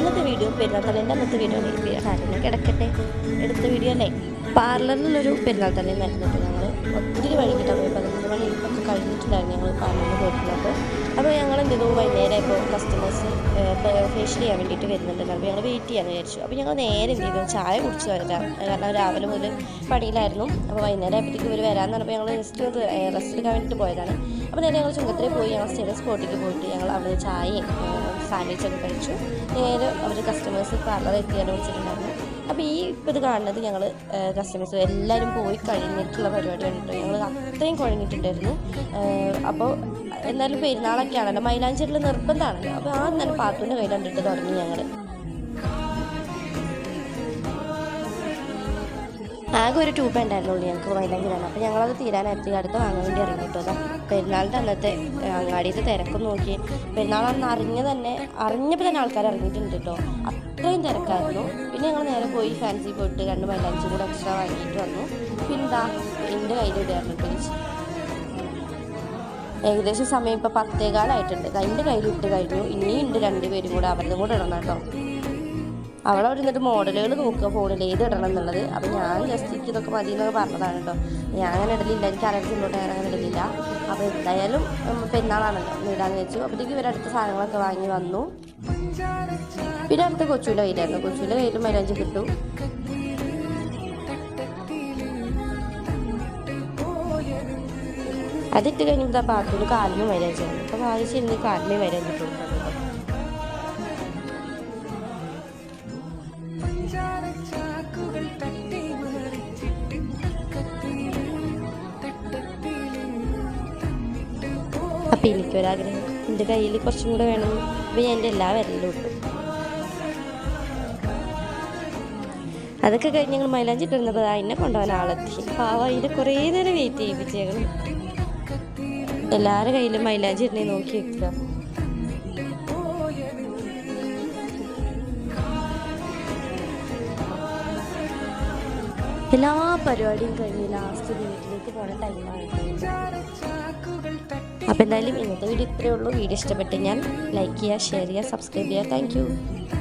ഇന്നത്തെ വീഡിയോ പെരുന്നാൾ തലേന്റെ അന്നത്തെ വീഡിയോ കാര്യങ്ങൾ കിടക്കട്ടെ. എടുത്ത വീഡിയോ അല്ലേ? പാർലറിലൊരു പെരുന്നാൾ തലേ നടന്നിട്ട് ഞങ്ങൾ ഒത്തിരി വൈകിട്ടാണ് പോയി പതിനൊന്ന് മണി. കഴിഞ്ഞിട്ടുണ്ടായിരുന്നു ഞങ്ങൾ പാർലറിൽ പോയിട്ടുള്ളത്. അപ്പോൾ ഞങ്ങൾ എന്ത് ചെയ്തു? വൈകുന്നേരം ഇപ്പോൾ കസ്റ്റമേഴ്സ് ഫേഷ്യൽ ചെയ്യാൻ വേണ്ടിയിട്ട് വരുന്നുണ്ടല്ലോ. അപ്പോൾ ഞങ്ങൾ വെയിറ്റ് ചെയ്യാമെന്ന് വിചാരിച്ചു. അപ്പോൾ ഞങ്ങൾ നേരെ എന്ത് ചെയ്തു? ചായ കുടിച്ച് വരാം കാരണം രാവിലെ മുതൽ പണിയിലായിരുന്നു. അപ്പോൾ വൈകുന്നേരം ആയപ്പോഴത്തേക്ക് ഇവർ വരാമെന്ന് പറഞ്ഞപ്പോൾ ഞങ്ങൾ ജസ്റ്റ് റെസ്റ്റ് എടുക്കാൻ വേണ്ടിയിട്ട് പോയതാണ്. അപ്പോൾ നേരെ ഞങ്ങൾ ചുങ്കത്തിൽ പോയി. ഞങ്ങൾ സ്ഥിരം സ്പോട്ടിലേക്ക് പോയിട്ട് ഞങ്ങൾ അവിടെ ചായയും സാൻഡ്വിച്ചൊക്കെ കഴിച്ചു. നേരെ അവർ കസ്റ്റമേഴ്സ് പാർലർ എത്തിയാലും വിളിച്ചിട്ടുണ്ടായിരുന്നു അപ്പോൾ ഈ ഇത് കാണുന്നത് ഞങ്ങൾ കസ്റ്റമേഴ്സ് എല്ലാവരും പോയി കഴിഞ്ഞിട്ടുള്ള പരിപാടി കേട്ടോ ഞങ്ങൾ അത്രയും കുഴഞ്ഞിട്ടുണ്ടായിരുന്നു. അപ്പോൾ എന്നാലും പെരുന്നാളൊക്കെ ആണല്ലോ മൈലാഞ്ചേരിൽ നിർബന്ധമാണല്ലോ. അപ്പോൾ ആ തന്നെ പാത്തുവിന്റെ കയ്യിൽ കണ്ടിട്ട് തുടങ്ങി ഞങ്ങൾ ആകെ ഒരു ട്യൂബ് ഉണ്ടായിരുന്നുള്ളൂ ഞങ്ങൾക്ക് മൈലാഞ്ചിലാണ് അപ്പോൾ ഞങ്ങളത് തീരാനായിട്ട് അടുത്ത് വാങ്ങാൻ വേണ്ടി ഇറങ്ങി കേട്ടോ. പെരുന്നാളിന്റെ അന്നത്തെ അങ്ങാടിയത്തെ തിരക്കും നോക്കി. പെരുന്നാളന്ന് അറിഞ്ഞ തന്നെ അറിഞ്ഞപ്പോൾ തന്നെ ആൾക്കാർ ഇറങ്ങിയിട്ടുണ്ട് കേട്ടോ. അത്രയും തിരക്കായിരുന്നു. പിന്നെ ഞങ്ങൾ നേരെ പോയി ഫാൻസി പോയിട്ട് രണ്ട് മൈലാഞ്ചി കൂടെ എക്സ്ട്രാ വാങ്ങിയിട്ട് വന്നു. പിന്നെ എന്റെ കയ്യിൽ ഇടായിരുന്നു പേജ് ഏകദേശം സമയം ഇപ്പോൾ പത്തേകാലായിട്ടുണ്ട്. എന്റെ കയ്യിൽ ഇട്ട് കഴിഞ്ഞു. ഇനിയും ഉണ്ട് രണ്ടുപേരും കൂടെ അവരുടെ കൂടെ ഇടണം കേട്ടോ. അവളെ അവിടെ നിന്നിട്ട് മോഡലുകൾ നോക്കുക ഫോണിൽ ഏത് ഇടണം എന്നുള്ളത്. അപ്പം ഞാൻ ജസ്റ്റ് എനിക്ക് ഇതൊക്കെ മതി എന്നൊക്കെ പറഞ്ഞതാണ് കേട്ടോ. ഞാൻ അങ്ങനെ ഇടലില്ല. എനിക്ക് അലർജി ഇങ്ങോട്ട് ഞാൻ അങ്ങനെ ഇടലില്ല. അപ്പോൾ എന്തായാലും പെരുന്നാളാണല്ലോ. ഇടാന്ന് വെച്ചു. അപ്പോഴത്തേക്ക് ഇവരടുത്ത സാധനങ്ങളൊക്കെ വാങ്ങി വന്നു. പിന്നെ അടുത്ത കൊച്ചുവിന്റെ കയ്യിലായിരുന്നു കൊച്ചുവിന്റെ കയ്യിൽ മൈലാഞ്ചി കിട്ടും. അതിട്ട് കഴിഞ്ഞപ്പോൾ ബാത്റൂമിൽ കാലിന് മൈലാഞ്ചിയാണ് അപ്പോൾ വായിച്ചിരുന്ന് കാലിന് മൈലാഞ്ചി കൊടുക്കണം എനിക്കൊരാഗ്രഹം. എന്റെ കയ്യിൽ കുറച്ചും കൂടെ വേണം. അപ്പം ഞാൻ എന്റെ എല്ലാ വിരലിലും ഇട്ടു അതൊക്കെ കഴിഞ്ഞ് ഞങ്ങൾ മൈലാഞ്ചി ഇട്ടിരുന്നപ്പോൾ എന്നെ കൊണ്ടുപോകാൻ ആളെത്തി പാവ അതിന്റെ കുറേ നേരം വെയിറ്റ് ചെയ്യിപ്പിച്ച് ഞങ്ങൾ എല്ലാവരുടെ കയ്യിലും മൈലാഞ്ചി ഇടണേ നോക്കി വെക്കുക എല്ലാ പരിപാടിയും കഴിഞ്ഞ് ലാസ്റ്റ് വീട്ടിലേക്ക് പോണ ടൈമാണ് അപ്പോൾ എന്തായാലും ഇന്നത്തെ വീഡിയോ ഇത്രയേ ഉള്ളൂ. വീഡിയോ ഇഷ്ടപ്പെട്ട് ഞാൻ ലൈക്ക് ചെയ്യുക ഷെയർ ചെയ്യുക സബ്സ്ക്രൈബ് ചെയ്യുക. താങ്ക്